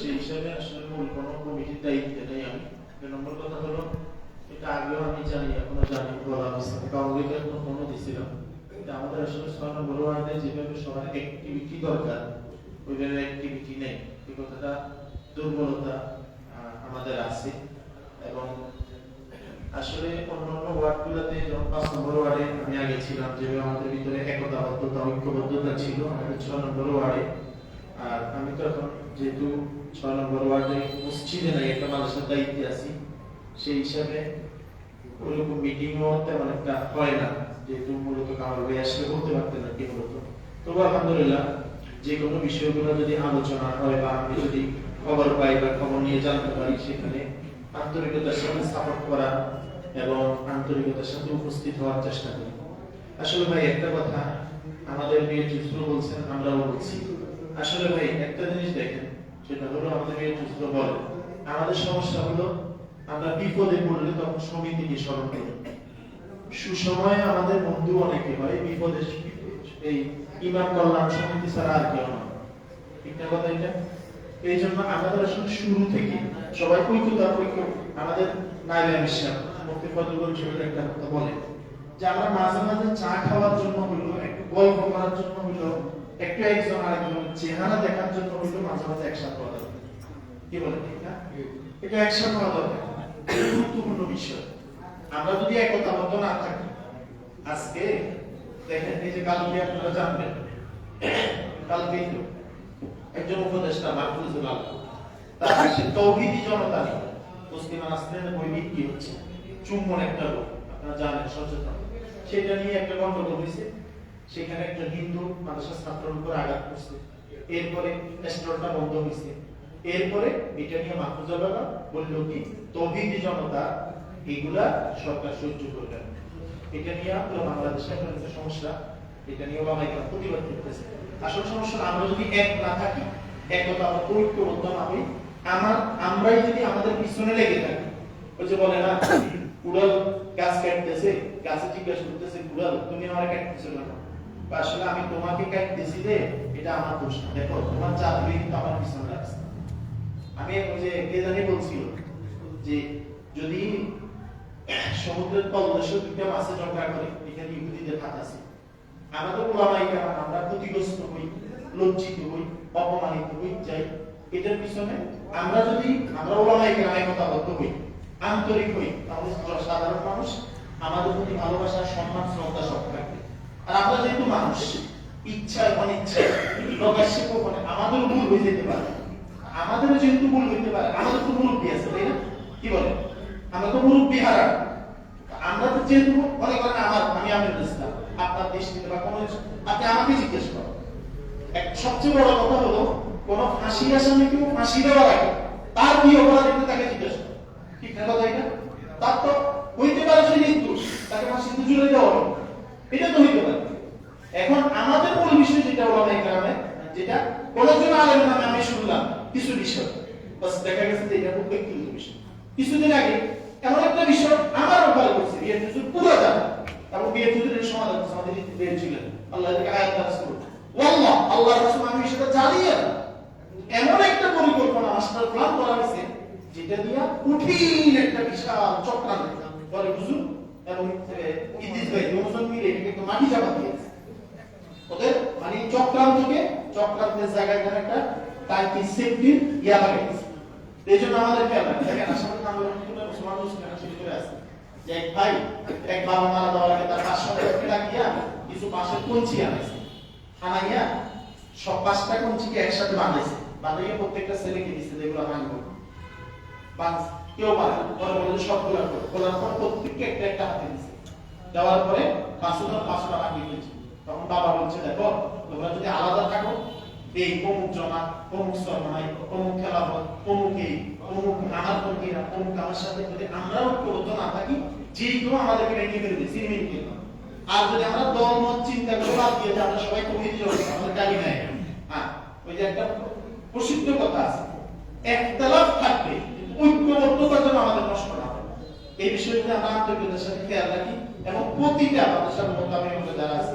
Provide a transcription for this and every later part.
সেই হিসাবে আসলে মূল কোনো কমিটির দায়িত্বে নেই আমি। দুই নম্বর কথা হলো, এটা আগেও আমি জানি, এখনও জানি, বলা হয়েছে। কাউকে কোনো দিছিলাম। কিন্তু আমাদের আসলে নম্বর ওয়ার্ডে যেভাবে সবার অ্যাক্টিভিটি দরকার, ওইভাবে অ্যাক্টিভিটি নেই। এই কথাটা দুর্বলতা আমাদের আছে। এবং আসলে অন্যান্য ওয়ার্ডগুলোতে যেমন পাঁচ নম্বর ওয়ার্ডে আমি আগে ছিলাম, যেভাবে আমাদের ভিতরে একতাবদ্ধতা, ঐক্যবদ্ধতা ছিল আমাদের ছয় নম্বর ওয়ার্ডে। আর আমি তো এখন যেহেতু ছয় নম্বর ওয়ার্ডে মসজিদে নাই, একটা মানুষের দায়িত্বে আছি, সেই হিসাবে মিটিংও তেমন একটা হয় না, যেহেতু মূলত কামাল ভাই আসলে বলতে পারতেন না কি মূলত। তবু আলহামদুলিল্লাহ যে কোনো বিষয়গুলো যদি আলোচনা হয় বা আমি যদি খবর পাই বা খবর নিয়ে জানতে পারি, সেখানে আন্তরিকতার সাথে সাপোর্ট করা এবং আন্তরিকতার সাথে উপস্থিত হওয়ার চেষ্টা করি। আসলে ভাই, একটা কথা আমাদের মেয়ে চুস্ত্র বলছেন, আমরাও বলছি। আসলে ভাই, একটা জিনিস দেখেন, সেটা হলো আমাদের মেয়ে চুস্ত্র বলে আমাদের সমস্যা হলো, আমরা বিপদে পড়লে তখন সমিতিকে স্মরণ করি সুসময়ে আমাদের বন্ধু অনেকে হয়, বিপদে এই ইমাম কল্যাণ সমিতি ছাড়া আর কেউ না ঠিক না কথা এটা? এই জন্য আমাদের আসলে শুরু থেকে সবাই ঐক্যতা ঐক্য আমাদের মুক্তি একটা কথা বলে যে আমরা মাঝে মাঝে চা খাওয়ার জন্য হইল একটু গল্প করার জন্য হইল একটু একজন আরেকজন চেহারা দেখার জন্য হইল মাঝে মাঝে একসাথে হওয়া দরকার। কি বলে ঠিক এটা একসাথে হওয়া দরকার। গুরুত্বপূর্ণ বিষয়। আমরা যদি একতাবদ্ধ না থাকি, আজকে দেখেন, এই যে কালকে আপনারা জানবেন কালকেই তো একজন উপদেষ্টা মাহফুজুল আলম তার সে তৌহিদি জনতা মুসলিম আসলেন বই বিক্রি হচ্ছে? চুম্বন একটা লোক, আপনারা জানেন, সচেতন। সেটা নিয়ে একটা গন্ডগোল হয়েছে। সেখানে একটা হিন্দু মাদ্রাসা ছাত্রের উপর আঘাত করছে। এরপরে স্টোরটা বন্ধ হয়েছে এরপরে এটা নিয়ে মাহফুজুল আলম বলল কি, তৌহিদি জনতা এগুলা সরকার সহ্য করবে না। এটা নিয়ে পুরো বাংলাদেশে এখন একটা সমস্যা। এটা নিয়ে বাবা প্রতিবাদ করতেছে। আসল সমস্যা আমরা যদি এক না থাকি, একতা আমরা ঐক্যবদ্ধ না হই আমার, আমরাই যদি আমাদের পিছনে লেগে থাকি, ওই যে বলে না কুড়াল গাছ কাটতেছে, গাছে জিজ্ঞাসা করতেছে কুড়াল তুমি আমার কাটতেছো বা আসলে আমি তোমাকে রে এটা আমার দোষ দেখো, তোমার চাকরি কিন্তু আমার পিছনে লাগছে। আমি ওই যে কে জানি যে, যদি সমুদ্রের মাছে করে, এখানে ইহুদিদের হাত আছে। ওলামাই কেরাম, আমরা ক্ষতিগ্রস্ত হই, লজ্জিত হই, অপমানিত হই, যাই। এটার পিছনে আমরা যদি, আমরা ওলামাই হই, আন্তরিক হই, তাহলে সাধারণ মানুষ, আমাদের প্রতি ভালোবাসা, সম্মান, শ্রদ্ধা সব থাকবে। আর আমরা যেহেতু মানুষ ইচ্ছায় অনিচ্ছায় প্রকাশ্যে গোপনে আমাদের ভুল হয়ে যেতে পারে। আমাদেরও যেহেতু ভুল হইতে পারে, আমাদের তো মুরব্বী আছে, তাই না? কি বলে? আমরা তো মুরব্বী হারা। আমরা তো যেহেতু, মনে করেন আমার, আমি আমিরুল ইসলাম, আপনার দৃষ্টিতে বা কোনো আপনি আমাকে জিজ্ঞেস করেন। এক, সবচেয়ে বড় কথা হলো, কোন ফাঁসি আসামিকে ফাঁসি দেওয়ার আগে তার কি অপরাধ একটু তাকে জিজ্ঞেস করেন। ঠিক না কথা এটা? তার তো হইতে পারে সে নির্দোষ, তাকে ফাঁসিতে ঝুলে দেওয়া হবে। এটা তো হইতে পারে। এখন আমাদের মূল বিষয় যেটা হলো এই গ্রামে যেটা কোনজন আলেম নামে আমি শুনলাম, কিছু বিষয়। বাস দেখা গেছে যে এটা খুব ব্যক্তিগত বিষয়। কিছুদিন আগে এমন একটা বিষয় আমার উপরে করছে বিয়ে হুজুর পুরো জানা এবং বিয়ে হুজুরের সমাধান আমাদের বিয়ে ছিলেন আল্লাহ থেকে আয়াত নাস করুন ওয়াল্লাহ আল্লাহ রাসূল আমি সেটা জানি না এমন একটা পরিকল্পনা মাস্টার প্ল্যান করা হয়েছে, যেটা দিয়া কঠিন একটা বিশাল চক্রান্ত। বলে হুজুর, এবং ইদ্রিস ভাই দুজন মিলে এটাকে মাটি ওদের মানে চক্রান্তকে, চক্রান্তের জায়গায় যেন একটা টাইকি সেফটির ইয়া লাগাইছে এই জন্য আমাদের খেয়াল রাখতে দেখেন আসলে আমরা কিন্তু মুসলমান মুসলিম শুরু করে আসছে যে এক ভাই, এক বাবা মারা দেওয়ার আগে তার পাঁচশো টাকা লাগিয়া কিছু বাঁশের কঞ্চি আনাইছে আনাইয়া সব পাঁচটা কঞ্চিকে একসাথে বাঁধাইছে বাঁধাইয়া প্রত্যেকটা ছেলেকে দিচ্ছে যেগুলো ভাঙবো বাঁধ কেউ পারে। পরে বলে করো খোলার পর প্রত্যেককে একটা একটা হাতে দিচ্ছে দেওয়ার পরে পাঁচশো পাঁচশো টাকা দিয়ে তখন বাবা বলছে দেখো, তোমরা যদি আলাদা থাকো, এই জমা, অমুক এই, অমুক আমার সাথে যদি আমরা ঐক্যবদ্ধ না থাকি আমাদেরকে কিন্তু আর যদি আমরা দল, মত, চিন্তা করে বাদ দিয়ে আমরা সবাই কমিয়ে আমাদের গাড়ি নেয় হ্যাঁ ওই যে একটা প্রসিদ্ধ কথা আছে, একতলাফ থাকবে ঐক্যবদ্ধতা যেন আমাদের নষ্ট না এই বিষয়টা আমরা আন্তর্জাতিকের সাথে খেয়াল রাখি, এবং প্রতিটা মাদ্রাসার মোতাবেক যারা আছে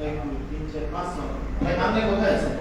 এক দুই তিন চার পাঁচ জন ভাই আপনি কোথায় আছেন